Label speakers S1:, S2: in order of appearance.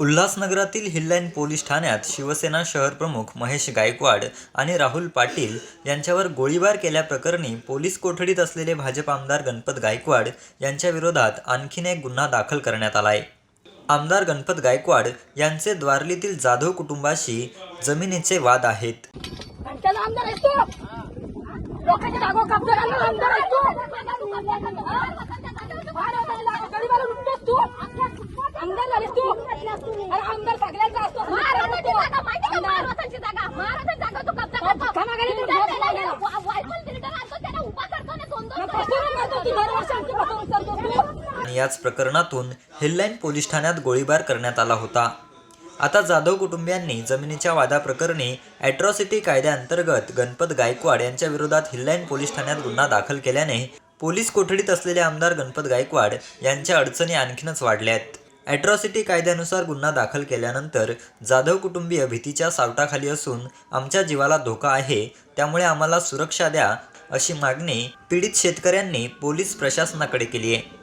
S1: उल्हासनगरातील हिल्लाईन police ठाण्यात शिवसेना शहर प्रमुख महेश गायकवाड आणि राहुल पाटील यांच्यावर गोळीबार केल्याप्रकरणी पोलीस कोठडीत असलेले भाजप आमदार गणपत गायकवाड यांच्याविरोधात आणखीन एक गुन्हा दाखल करण्यात आला आहे आमदार गणपत गायकवाड यांचे द्वारलीतील जाधव कुटुंबाशी जमिनीचे वाद आहेत. आणि याच प्रकरणातून हिल्लाईन पोलीस ठाण्यात गोळीबार करण्यात आला होता. आता जाधव कुटुंबियांनी जमिनीच्या वादाप्रकरणी अॅट्रॉसिटी कायद्याअंतर्गत गणपत गायकवाड यांच्या विरोधात हिल्लाईन पोलीस ठाण्यात गुन्हा दाखल केल्याने पोलीस कोठडीत असलेले आमदार गणपत गायकवाड यांच्या अडचणी आणखीनच वाढल्यात. ॲट्रॉसिटी कायद्यानुसार गुन्हा दाखल केल्यानंतर जाधव कुटुंबीय भीतीच्या सावटाखाली असून आमच्या जीवाला धोका आहे त्यामुळे आम्हाला सुरक्षा द्या अशी मागणी पीडित शेतकऱ्यांनी पोलीस प्रशासनाकडे केली आहे.